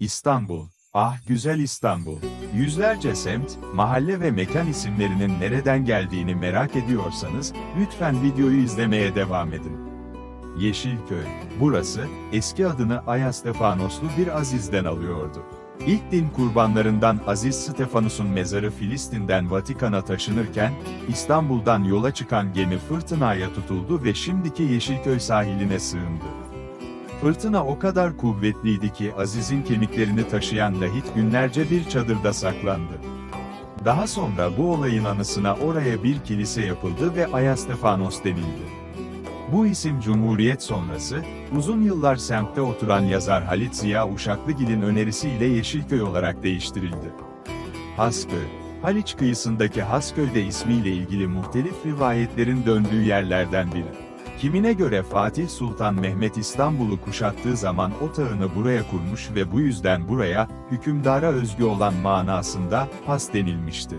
İstanbul, ah güzel İstanbul. Yüzlerce semt, mahalle ve mekan isimlerinin nereden geldiğini merak ediyorsanız, lütfen videoyu izlemeye devam edin. Yeşilköy, burası, eski adını Aya Stefanoslu bir Aziz'den alıyordu. İlk din kurbanlarından Aziz Stefanus'un mezarı Filistin'den Vatikan'a taşınırken, İstanbul'dan yola çıkan gemi fırtınaya tutuldu ve şimdiki Yeşilköy sahiline sığındı. Fırtına o kadar kuvvetliydi ki Aziz'in kemiklerini taşıyan lahit günlerce bir çadırda saklandı. Daha sonra bu olayın anısına oraya bir kilise yapıldı ve Aya Stefanos denildi. Bu isim Cumhuriyet sonrası, uzun yıllar semtte oturan yazar Halit Ziya Uşaklıgil'in önerisiyle Yeşilköy olarak değiştirildi. Hasköy, Haliç kıyısındaki Hasköy'de ismiyle ilgili muhtelif rivayetlerin döndüğü yerlerden biri. Kimine göre Fatih Sultan Mehmet İstanbul'u kuşattığı zaman otağını buraya kurmuş ve bu yüzden buraya, hükümdara özgü olan manasında, Has denilmişti.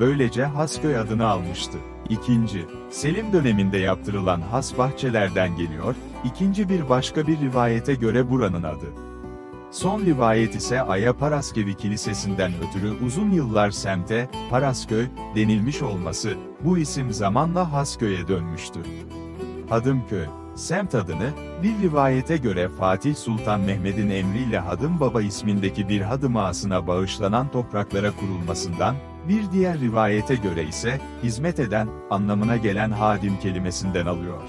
Böylece Hasköy adını almıştı. İkinci, Selim döneminde yaptırılan has bahçelerden geliyor, ikinci bir başka bir rivayete göre buranın adı. Son rivayet ise Aya Paraskevi Kilisesi'nden ötürü uzun yıllar semte, Parasköy, denilmiş olması, bu isim zamanla Hasköy'e dönmüştü. Hadımköy, semt adını, bir rivayete göre Fatih Sultan Mehmet'in emriyle Hadım Baba ismindeki bir hadım ağasına bağışlanan topraklara kurulmasından, bir diğer rivayete göre ise, hizmet eden, anlamına gelen hadim kelimesinden alıyor.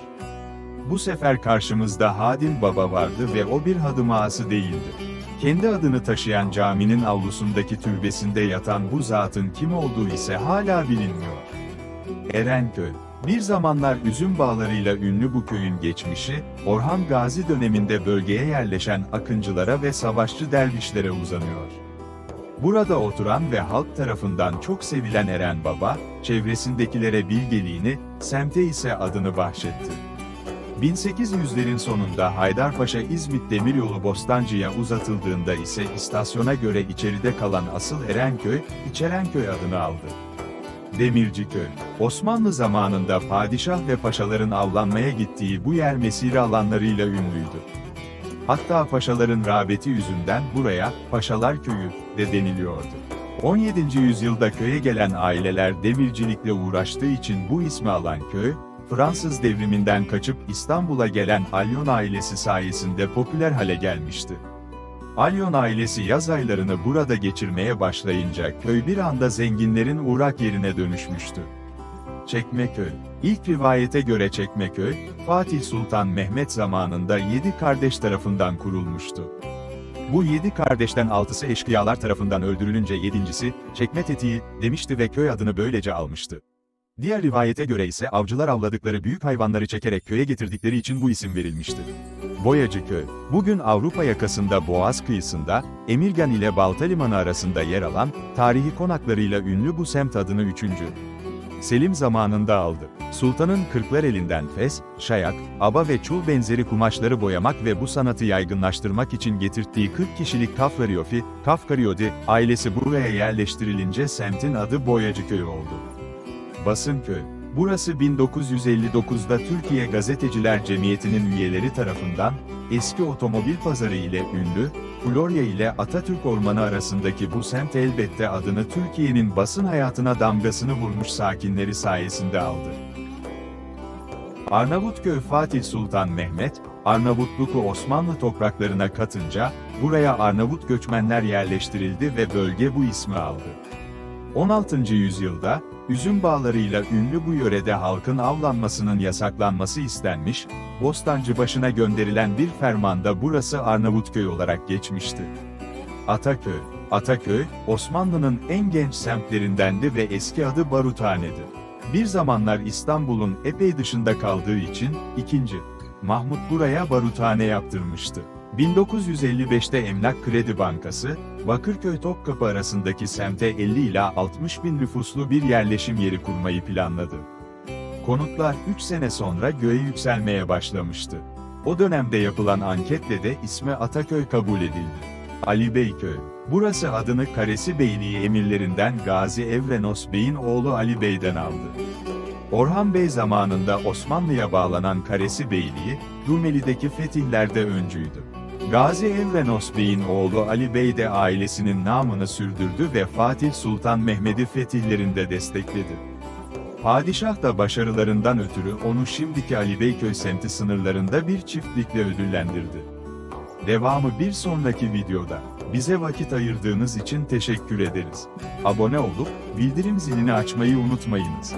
Bu sefer karşımızda Hadim Baba vardı ve o bir hadım ağası değildi. Kendi adını taşıyan caminin avlusundaki türbesinde yatan bu zatın kim olduğu ise hala bilinmiyor. Erenköy, bir zamanlar üzüm bağlarıyla ünlü bu köyün geçmişi, Orhan Gazi döneminde bölgeye yerleşen akıncılara ve savaşçı dervişlere uzanıyor. Burada oturan ve halk tarafından çok sevilen Eren Baba, çevresindekilere bilgeliğini, semte ise adını bahşetti. 1800'lerin sonunda Haydarpaşa İzmit Demiryolu Bostancı'ya uzatıldığında ise istasyona göre içeride kalan asıl Erenköy, İçerenköy adını aldı. Demirciköy, Osmanlı zamanında padişah ve paşaların avlanmaya gittiği bu yer mesire alanlarıyla ünlüydü. Hatta paşaların rağbeti yüzünden buraya, Paşalar Köyü, de deniliyordu. 17. yüzyılda köye gelen aileler demircilikle uğraştığı için bu ismi alan köy, Fransız devriminden kaçıp İstanbul'a gelen Alyon ailesi sayesinde popüler hale gelmişti. Alyon ailesi yaz aylarını burada geçirmeye başlayınca köy bir anda zenginlerin uğrak yerine dönüşmüştü. Çekmeköy İlk rivayete göre Çekmeköy, Fatih Sultan Mehmet zamanında yedi kardeş tarafından kurulmuştu. Bu yedi kardeşten altısı eşkıyalar tarafından öldürülünce yedincisi, Çekme Tetiği, demişti ve köy adını böylece almıştı. Diğer rivayete göre ise avcılar avladıkları büyük hayvanları çekerek köye getirdikleri için bu isim verilmişti. Boyacı Köy, bugün Avrupa yakasında Boğaz kıyısında, Emirgan ile Balta Limanı arasında yer alan, tarihi konaklarıyla ünlü bu semt adını 3. Selim zamanında aldı. Sultanın kırklar elinden fes, şayak, aba ve çul benzeri kumaşları boyamak ve bu sanatı yaygınlaştırmak için getirttiği 40 kişilik Kaflariofi, Kafkariyodi, ailesi buraya yerleştirilince semtin adı Boyacı Köyü oldu. Basınköy. Burası 1959'da Türkiye Gazeteciler Cemiyeti'nin üyeleri tarafından, eski otomobil pazarı ile ünlü, Florya ile Atatürk Ormanı arasındaki bu semt elbette adını Türkiye'nin basın hayatına damgasını vurmuş sakinleri sayesinde aldı. Arnavutköy Fatih Sultan Mehmet, Arnavutluk'u Osmanlı topraklarına katınca, buraya Arnavut göçmenler yerleştirildi ve bölge bu ismi aldı. 16. yüzyılda, üzüm bağlarıyla ünlü bu yörede halkın avlanmasının yasaklanması istenmiş, Bostancı başına gönderilen bir fermanda burası Arnavutköy olarak geçmişti. Ataköy, Ataköy, Osmanlı'nın en genç semtlerindendi ve eski adı Baruthane'di. Bir zamanlar İstanbul'un epey dışında kaldığı için, 2. Mahmut buraya baruthane yaptırmıştı. 1955'te Emlak Kredi Bankası, Bakırköy-Topkapı arasındaki semte 50 ila 60 bin nüfuslu bir yerleşim yeri kurmayı planladı. Konutlar 3 sene sonra göğe yükselmeye başlamıştı. O dönemde yapılan anketle de ismi Ataköy kabul edildi. Ali Beyköy, burası adını Karesi Beyliği emirlerinden Gazi Evrenos Bey'in oğlu Ali Bey'den aldı. Orhan Bey zamanında Osmanlı'ya bağlanan Karesi Beyliği, Rumeli'deki fetihlerde öncüydü. Gazi Evrenos Bey'in oğlu Ali Bey de ailesinin namını sürdürdü ve Fatih Sultan Mehmet'i fetihlerinde destekledi. Padişah da başarılarından ötürü onu şimdiki Ali Beyköy semti sınırlarında bir çiftlikle ödüllendirdi. Devamı bir sonraki videoda. Bize vakit ayırdığınız için teşekkür ederiz. Abone olup bildirim zilini açmayı unutmayınız.